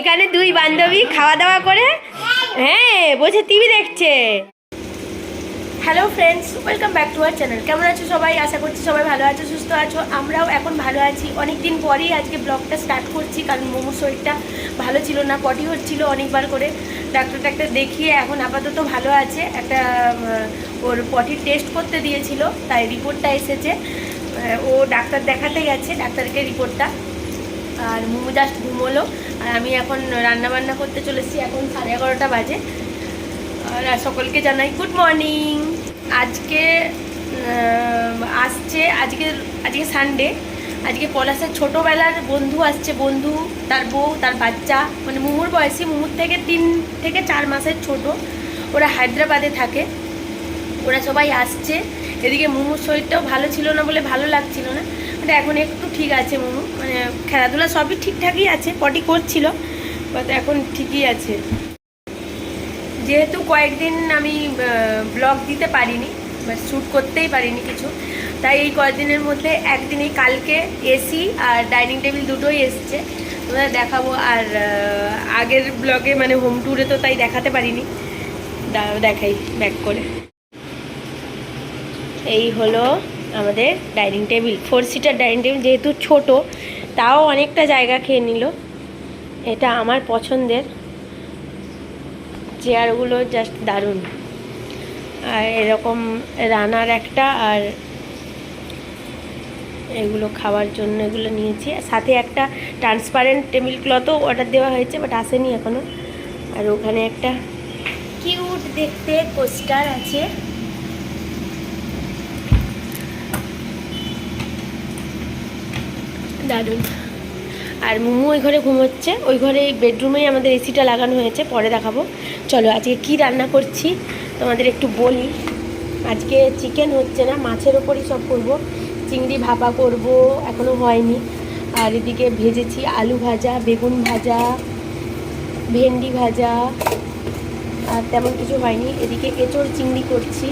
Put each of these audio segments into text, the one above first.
এখানে দুই বান্ধবী খাওয়া দাওয়া করে হ্যাঁ বসে টিভি দেখছে। Hello friends welcome back to our channel কেমন আছো সবাই? আশা করছি সবাই ভালো আছো, সুস্থ আছো। আমরাও এখন ভালো আছি। অনেক দিন পরেই আজকে ব্লগটা স্টার্ট করছি, কারণ মোমোর শরীরটা ভালো ছিল না পটি হচ্ছিল অনেকবার করে। ডাক্তার টাক্তার দেখিয়ে এখন আপাতত ভালো আছে। একটা ওর পটির টেস্ট করতে দিয়েছিল, তাই রিপোর্টটা এসেছে। ও ডাক্তার দেখাতে গেছে, ডাক্তারকে রিপোর্টটা আর মোমো জাস্ট ঘুমোলো। আর আমি এখন রান্না বান্না করতে চলেছি, এখন সাড়ে এগারোটা বাজে। আর সকলকে জানাই গুড মর্নিং আজকে আসছে, আজকে আজকে সানডে আজকে পলাশের ছোটোবেলার বন্ধু আসছে, বন্ধু, তার বউ, তার বাচ্চা। মানে মুমুর বয়সী মুমুর থেকে তিন থেকে চার মাসের ছোট। ওরা হায়দ্রাবাদে থাকে। ওরা সবাই আসছে। এদিকে মুমুর শরীরটাও ভালো ছিল না বলে ভালো লাগছিল না। মানে এখন একটু ঠিক আছে মুমু মানে খেলাধুলা সবই ঠিকঠাকই আছে, পটি করছিল বাট এখন ঠিকই আছে। যেহেতু কয়েকদিন আমি ব্লগ দিতে পারিনি, বা শ্যুট করতেই পারিনি কিছু, তাই এই কয়েকদিনের মধ্যে একদিনই কালকে এসি আর ডাইনিং টেবিল দুটোই এসছে। তোমরা দেখাবো, আর আগের ব্লগে মানে হোম ট্যুরে তো তাই দেখাতে পারিনি। দেখাই ব্যাক করে। এই হলো আমাদের dining table four seater dining table যেহেতু ছোট, তাও অনেকটা জায়গা খেয়ে নিল। এটা আমার পছন্দের। চেয়ারগুলো জাস্ট দারুণ। আর এরকম রানার একটা আর এগুলো খাওয়ার জন্য এগুলো নিয়েছি। সাথে একটা ট্রান্সপারেন্ট টেবিল ক্লথও অর্ডার দেওয়া হয়েছে বাট আসেনি এখনও আর ওখানে একটা কিউট দেখতে পোস্টার আছে। দারুণ। আর মুমু ওই ঘরে ঘুমোচ্ছে, ওই ঘরে বেডরুমেই আমাদের এসিটা লাগানো হয়েছে, পরে দেখাবো। চলো, আজকে কি রান্না করছি, তোমাদের একটু বলি। আজকে চিকেন হচ্ছে না, মাছের ওপরই সব করব। চিংড়ি ভাপা করব এখনও হয়নি। আর এদিকে ভেজেছি আলু ভাজা, বেগুন ভাজা, ভেন্ডি ভাজা, আর তেমন কিছু হয়নি। এদিকে এঁচড় চিংড়ি করছি।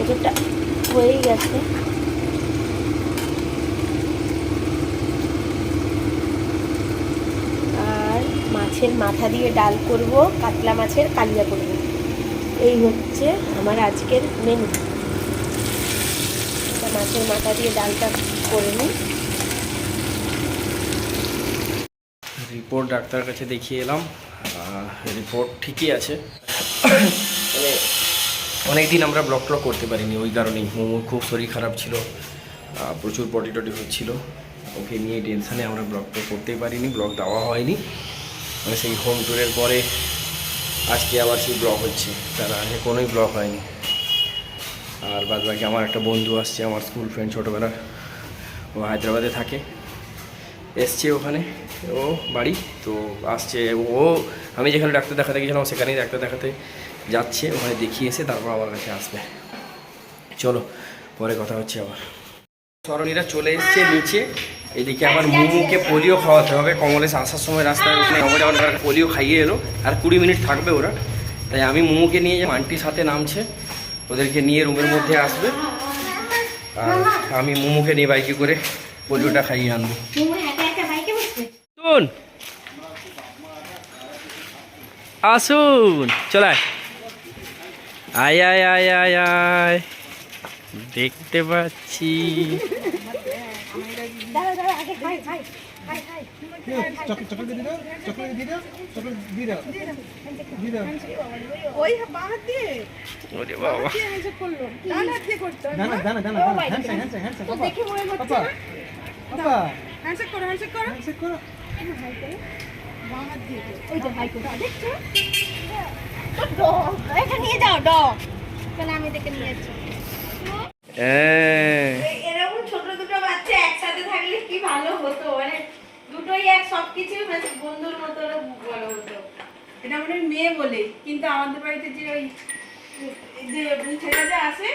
এঁচড়টা হয়েই গেছে আর মাছের মাথা দিয়ে ডাল করব, কাতলা মাছের কালিয়া করব। এই হচ্ছে আমার আজকের মেনু মাছের মাথা দিয়ে ডালটা করে নিই। রিপোর্ট ডাক্তারের কাছে দেখিয়ে এলাম। রিপোর্ট ঠিকই আছে। মানে অনেক দিন আমরা ব্লক ট্লক করতে পারিনি, ওই কারণেই। মোমোর খুব শরীর খারাপ ছিল প্রচুর পটি টটি হচ্ছিল। ওকে নিয়ে টেনশানে আমরা ব্লক টক করতেই পারিনি ব্লক দেওয়া হয়নি। সেই হোম ট্যুরের পরে আজকে আবার সেই ব্লক হচ্ছে। তার আগে কোনোই ব্লক হয়নি। আর বাদ বাকি আমার একটা বন্ধু আসছে, আমার স্কুল ফ্রেন্ড ছোটোবেলার। ও হায়দ্রাবাদে থাকে। এসছে ওখানে। ও বাড়ি। তো আসছে। ও, আমি যেখানে ডাক্তার দেখাতে গেছিলাম, সেখানেই ডাক্তার দেখাতে যাচ্ছে। ওখানে দেখিয়ে এসে তারপর আমার কাছে আসবে। চলো, পরে কথা হচ্ছে আবার। সরণীরা চলে এসছে নিচে। এদিকে আমার মুমুকে পোলিও খাওয়াতে হবে। কমলেশ আসার সময় রাস্তায় ওখানে আমাদের আমার পোলিও খাইয়ে এলো। আর কুড়ি মিনিট থাকবে ওরা। তাই আমি মুমুকে নিয়ে যাই, আন্টির সাথে নামছে। ওদেরকে নিয়ে রুমের মধ্যে আসবে। আর আমি মুমুকে নিয়ে বাইকে করে পোলিওটা খাইয়ে আনব। আসুন আসুন চলায় আয় আয় আয় আয় আয়। দেখতে পাচ্ছি। নিয়ে যাও ডগ তাহলে আমি দেখে নিয়ে যাচ্ছি হ্যাঁ এরকম ছোট দুটো বাচ্চা একসাথে থাকলে কি ভালো হতো? মানে দুটোই এক সবকিছু মানে বন্ধুর মতো ভালো হতো। এটা আমাদের মেয়ে বলে কিন্তু আমাদের বাড়িতে যে ওই যে ছেলেটা যে আসে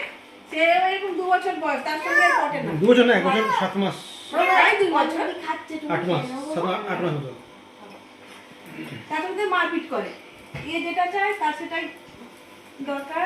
সে এরকম দু বছর বয়স তার সঙ্গে পটে না। দু বছর না এক বছর সাত মাস। প্রায় দু বছর। আট মাস আট মাস হতো। তার সঙ্গে মারপিট করে। এ যেটা চায় তার সেটাই দরকার।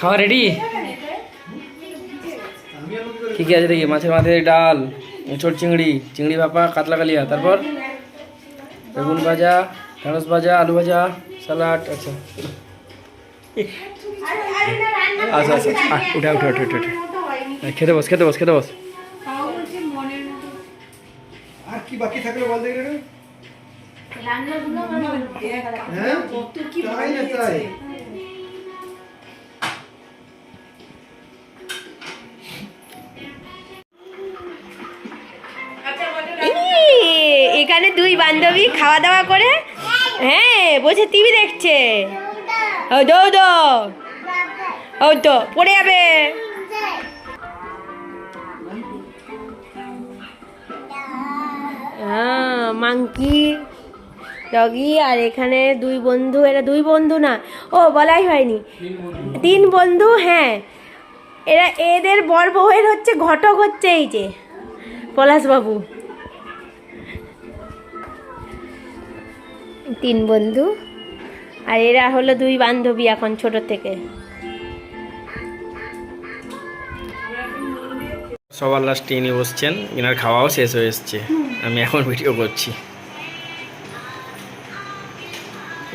খাওয়া রেডি কি ঠিক আছে দেখি? মাছের মাথায় ডাল এঁচড় চিংড়ি চিংড়ি ভাপা কাতলা কালিয়া। তারপর? বেগুন ভাজা ঢেঁড়স ভাজা আলু ভাজা স্যালাড আচ্ছা। আচ্ছা আচ্ছা উঠা উঠা উঠে উঠা উঠা। খেতে বস খেতে বস খেতে বস। আর কি বাকি থাকল বল দেখি রে। রান্নাগুলো আমার। হ্যাঁ? কত কি তাই? এখানে দুই বান্ধবী খাওয়া দাওয়া করে। হ্যাঁ বসে টিভি দেখছে। ও দৌ দো। ও তো পড়ে যাবে। মাংকি ডগি আর এখানে দুই বন্ধু এরা দুই বন্ধু না। ও বলাই হয়নি। তিন বন্ধু হ্যাঁ। এরা এদের বর বউয়ের হচ্ছে ঘটক হচ্ছে এই যে পলাশবাবু। তিন বন্ধু। আর এরা হলো দুই বান্ধবী এখন ছোট থেকে। সবার লাস্টে ইনি বসছেন এনার খাওয়াও শেষ হয়ে এসছে। আমি এখন ভিডিও করছি।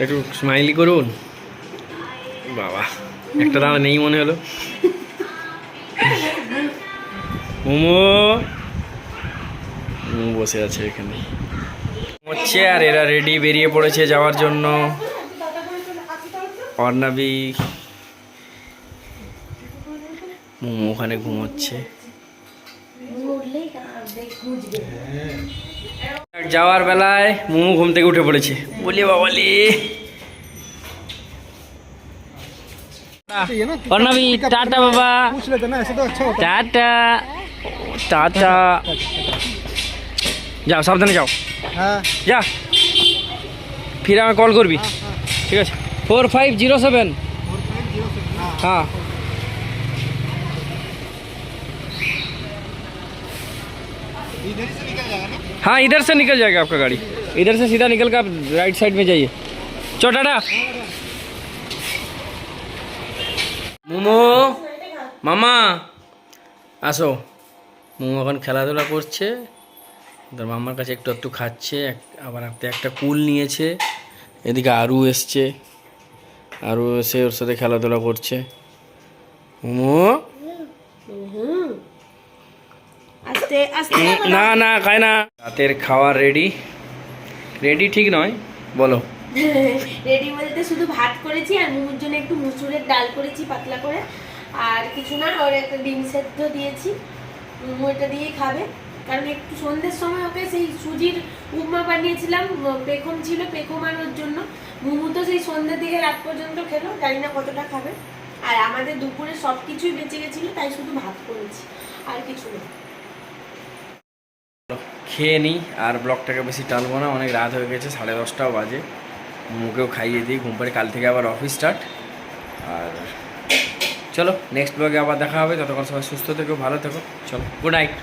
একটু স্মাইলি করুন। বাবা, একটা দাঁড়া নেই মনে হলো। মোমো। মোমো বসে আছে এখানে। আসছে আর এরা রেডি বেরিয়ে পড়েছে যাওয়ার জন্য। অর্ণাবি মোমো ওখানে ঘুমোচ্ছে। যাওয়ার বেলায় মোমো ঘুম থেকে উঠে পড়েছে। বলি বাবালি অর্ণাবি, টাটা বাবা। Ta ta. Ta ta. যাও, সাবধানে যাও। हाँ যা ফিরে আমাকে কল করবি ঠিক আছে ফোর ফাইভ জিরো সেভেন হ্যাঁ इधर ही से निकल जाएगा ना हाँ इधर से निकल जाएगा आपका गाड़ी इधर से सीधा निकल कर आप राइट साइड में जाइए चो टाटा মোমো মামা আসো মোমো এখন খেলাধুলা করছে তোর মামার কাছে একটু একটু খাচ্ছে আবার হাতে একটা কুল নিয়েছে। এদিকে আরু এসছে। আরু এসে ওর সাথে খেলাধুলা করছে। মোমো? আস্তে আস্তে না না খায় না। রাতের খাওয়ার রেডি রেডি ঠিক নয় বলো। রেডি বলতে শুধু ভাত করেছি আর মুমুর জন্য একটু মুসুরের ডাল করেছি পাতলা করে। আর কিছু না ওর একটা ডিম সেদ্ধ দিয়েছি। মুমু এটা দিয়েই খাবে। কারণ একটু সন্ধ্যের সময় ওকে সেই সুজির উপমা বানিয়েছিলাম পেখম ছিল, পেখম আর ওর জন্য। মুমু তো সেই সন্ধ্যের দিকে রাত পর্যন্ত খেলো, জানি না কতটা খাবে। আর আমাদের দুপুরে সব কিছুই বেঁচে গেছিল, তাই শুধু ভাত করেছি, আর কিছু না। খেয়ে নিই আর ব্লগটাকে বেশি টানবো না, অনেক রাত হয়ে গেছে, সাড়ে দশটাও বাজে। মুখেও খাইয়ে দিই, ঘুম পাড়ে কাল থেকে আবার অফিস স্টার্ট আর চলো নেক্সট ব্লগে আবার দেখা হবে, ততক্ষণ সবাই সুস্থ থেকো, ভালো থেকো, চলো গুড নাইট